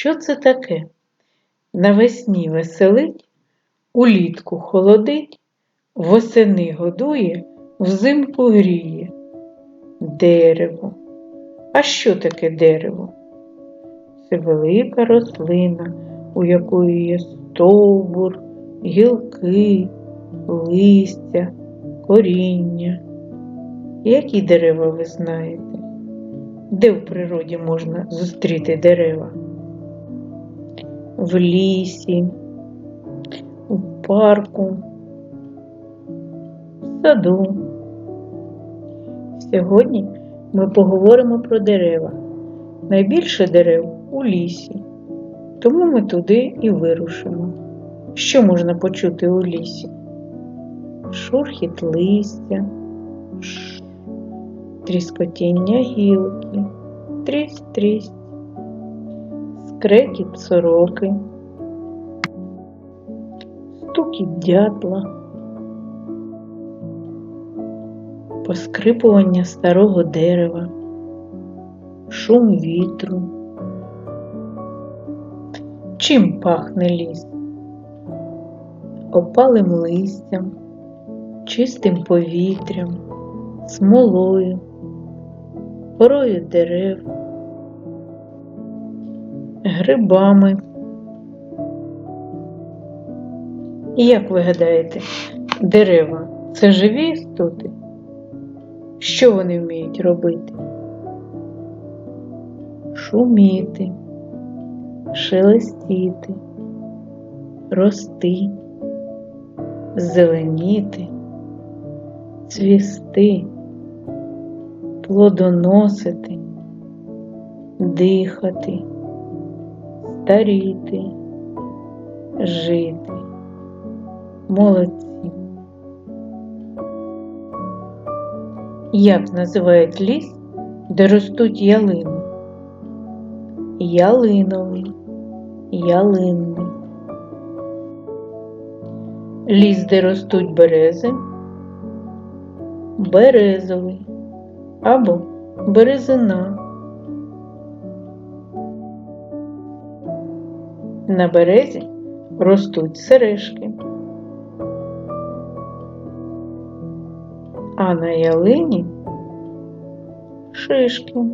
Що це таке? Навесні веселить, улітку холодить, восени годує, взимку гріє. Дерево. А що таке дерево? Це велика рослина, у якої є стовбур, гілки, листя, коріння. Які дерева ви знаєте? Де в природі можна зустріти дерева? В лісі, у парку, в саду. Сьогодні ми поговоримо про дерева. Найбільше дерев у лісі, тому ми туди і вирушимо. Що можна почути у лісі? Шурхіт листя, тріскотіння гілки, трість-трість, скрекіт сороки, стукіт дятла, поскрипування старого дерева, шум вітру. Чим пахне ліс? Опалим листям, чистим повітрям, смолою, порою дерев, грибами. Як ви гадаєте, дерева це живі істоти? Що вони вміють робити? Шуміти, шелестіти, рости, зеленіти, цвісти, плодоносити, дихати, старіти, жити. Молодці. Як називають ліс, де ростуть ялини? Ялиновий, ялинний. Ліс, де ростуть берези, березовий або березина. На березі ростуть сережки. а на ялині шишки.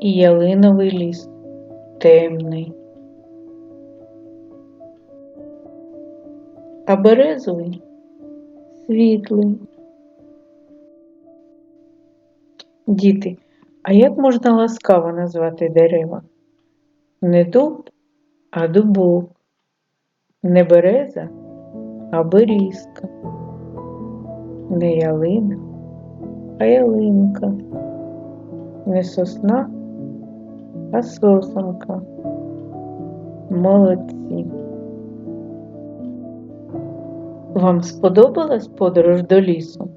І ялиновий ліс темний, а березовий світлий. Діти, а як можна ласкаво назвати дерева? Не дуб, а дубок не береза, а берізка, не ялина, а ялинка, не сосна, а сосонка. Молодці. Вам сподобалась подорож до лісу?